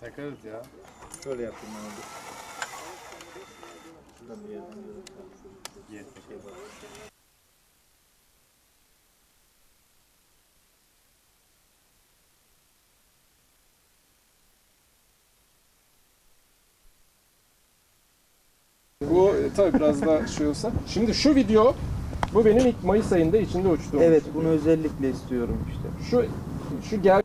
Takarız ya. Şöyle yapayım ben onu. Şuradan bir yerden bir yerden. Şey var. Bu e, tabii biraz daha şey olsa. Şimdi şu video bu benim ilk Mayıs ayında içinde uçtuğum. Evet bunu özellikle istiyorum işte. Şu şu gel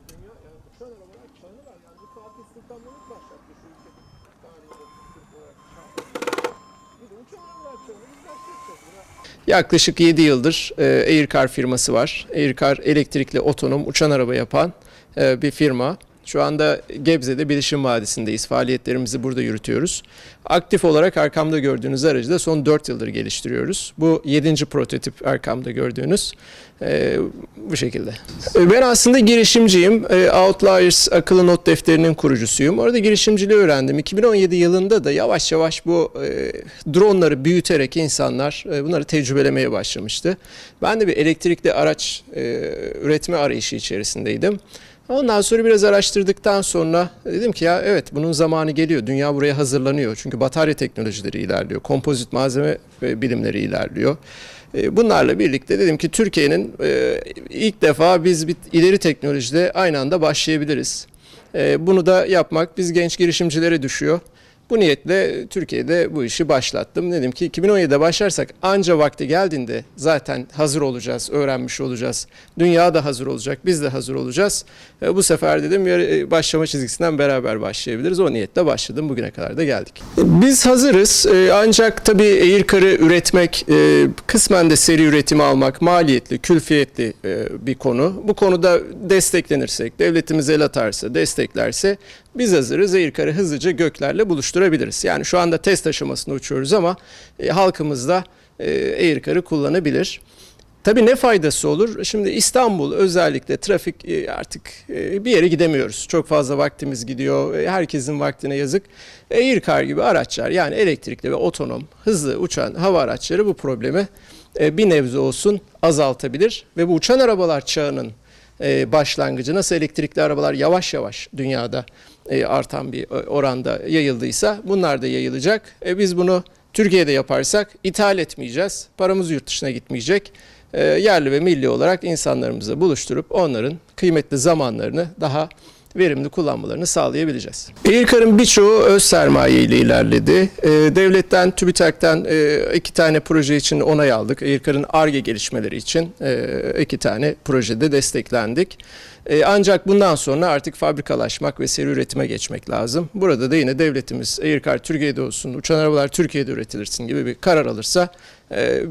Yaklaşık 7 yıldır e, Aircar firması var. Aircar elektrikli otonom uçan araba yapan e, bir firma. Şu anda Gebze'de Bilişim Vadisi'ndeyiz. Faaliyetlerimizi burada yürütüyoruz. Aktif olarak arkamda gördüğünüz aracı da son 4 yıldır geliştiriyoruz. Bu 7. prototip arkamda gördüğünüz. E, bu şekilde. E, Ben aslında girişimciyim. E, Outliers akıllı not defterinin kurucusuyum. Orada girişimciliği öğrendim. 2017 yılında da yavaş yavaş bu e, dronları büyüterek insanlar bunları tecrübelemeye başlamıştı. Ben de bir elektrikli araç üretme arayışı içerisindeydim. Ondan sonra biraz araştırdıktan sonra dedim ki ya evet bunun zamanı geliyor. Dünya buraya hazırlanıyor. Çünkü batarya teknolojileri ilerliyor. Kompozit malzeme e, bilimleri ilerliyor. E, Bunlarla birlikte dedim ki Türkiye'nin e, ilk defa biz bir ileri teknolojide aynı anda başlayabiliriz. Bunu da yapmak biz genç girişimcilere düşüyor. Bu niyetle Türkiye'de bu işi başlattım. Dedim ki 2017'de başlarsak anca vakti geldiğinde zaten hazır olacağız, öğrenmiş olacağız. Dünya da hazır olacak, biz de hazır olacağız. E, Bu sefer dedim yarı- başlama çizgisinden beraber başlayabiliriz. O niyetle başladım. Bugüne kadar da geldik. Biz hazırız. E, Ancak tabii Aircar'ı üretmek, e, kısmen de seri üretimi almak maliyetli, külfiyetli e, bir konu. Bu konuda desteklenirsek, devletimiz el atarsa, desteklerse biz hazırız. Aircar'ı hızlıca göklerle buluşturabiliriz. Yani şu anda test aşamasında uçuyoruz ama e, halkımız da e, Aircar'ı kullanabilir. Tabii ne faydası olur? Şimdi İstanbul özellikle trafik e, artık e, bir yere gidemiyoruz. Çok fazla vaktimiz gidiyor. E, Herkesin vaktine yazık. Aircar gibi araçlar yani elektrikli ve otonom hızlı uçan hava araçları bu problemi bir nebze olsun azaltabilir. Ve bu uçan arabalar çağının e, başlangıcı nasıl elektrikli arabalar yavaş yavaş dünyada e, artan bir oranda yayıldıysa bunlar da yayılacak. E, Biz bunu Türkiye'de yaparsak ithal etmeyeceğiz. Paramız yurt dışına gitmeyecek. Yerli ve milli olarak insanlarımızla buluşturup onların kıymetli zamanlarını daha verimli kullanmalarını sağlayabileceğiz. Aircar'ın birçoğu öz sermaye ile ilerledi. E, Devletten, TÜBİTAK'tan e, iki tane proje için onay aldık. Aircar'ın ARGE gelişmeleri için e, iki tane projede desteklendik. E, Ancak bundan sonra artık fabrikalaşmak ve seri üretime geçmek lazım. Burada da yine devletimiz Aircar Türkiye'de olsun, uçan arabalar Türkiye'de üretilirsin gibi bir karar alırsa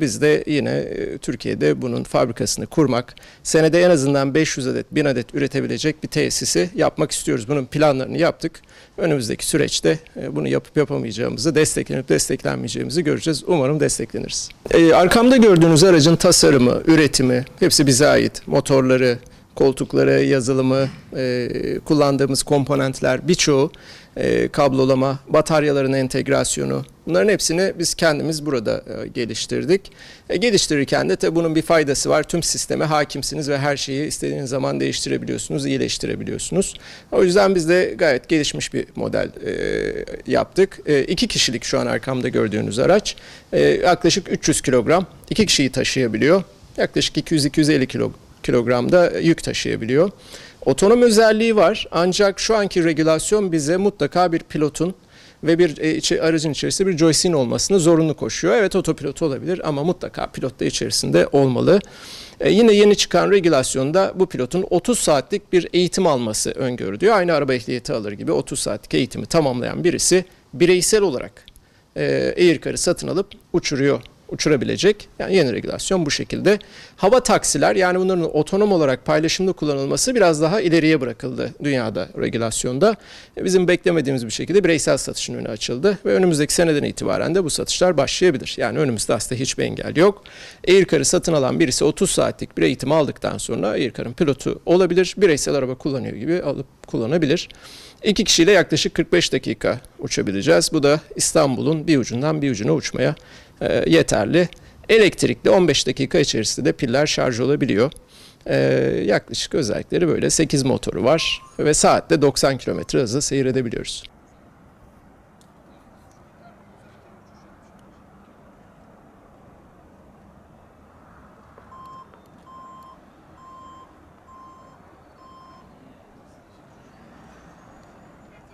biz de yine e, Türkiye'de bunun fabrikasını kurmak, senede en azından 500 adet, 1000 adet üretebilecek bir tesisi yapmak istiyoruz. Bunun planlarını yaptık. Önümüzdeki süreçte e, bunu yapıp yapamayacağımızı, desteklenip desteklenmeyeceğimizi göreceğiz. Umarım destekleniriz. E, Arkamda gördüğünüz aracın tasarımı, üretimi hepsi bize ait. Motorları, koltukları, yazılımı, e, kullandığımız komponentler birçoğu e, kablolama, bataryaların entegrasyonu bunların hepsini biz kendimiz burada e, geliştirdik. E, geliştirirken de tabii bunun bir faydası var. Tüm sisteme hakimsiniz ve her şeyi istediğiniz zaman değiştirebiliyorsunuz, iyileştirebiliyorsunuz. O yüzden biz de gayet gelişmiş bir model e, yaptık. E, iki kişilik şu an arkamda gördüğünüz araç. E, yaklaşık 300 kilogram. iki kişiyi taşıyabiliyor. Yaklaşık 200-250 kilo kilogramda yük taşıyabiliyor. Otonom özelliği var ancak şu anki regülasyon bize mutlaka bir pilotun ve bir e, içi, aracın içerisinde bir joystick olmasını zorunlu koşuyor. Evet otopilot olabilir ama mutlaka pilot da içerisinde olmalı. E, yine yeni çıkan regülasyonda bu pilotun 30 saatlik bir eğitim alması öngörülüyor. Aynı araba ehliyeti alır gibi 30 saatlik eğitimi tamamlayan birisi bireysel olarak e, Aircar'ı satın alıp uçuruyor uçurabilecek. Yani yeni regülasyon bu şekilde. Hava taksiler yani bunların otonom olarak paylaşımda kullanılması biraz daha ileriye bırakıldı dünyada regülasyonda. E, Bizim beklemediğimiz bir şekilde bireysel satışın önü açıldı ve önümüzdeki seneden itibaren de bu satışlar başlayabilir. Yani önümüzde aslında hiçbir engel yok. Aircar'ı satın alan birisi 30 saatlik bir eğitim aldıktan sonra Aircar'ın pilotu olabilir. Bireysel araba kullanıyor gibi alıp kullanabilir. İki kişiyle yaklaşık 45 dakika uçabileceğiz. Bu da İstanbul'un bir ucundan bir ucuna uçmaya e, yeterli. Elektrikli 15 dakika içerisinde de piller şarj olabiliyor. Ee, yaklaşık özellikleri böyle 8 motoru var ve saatte 90 km hızla seyredebiliyoruz.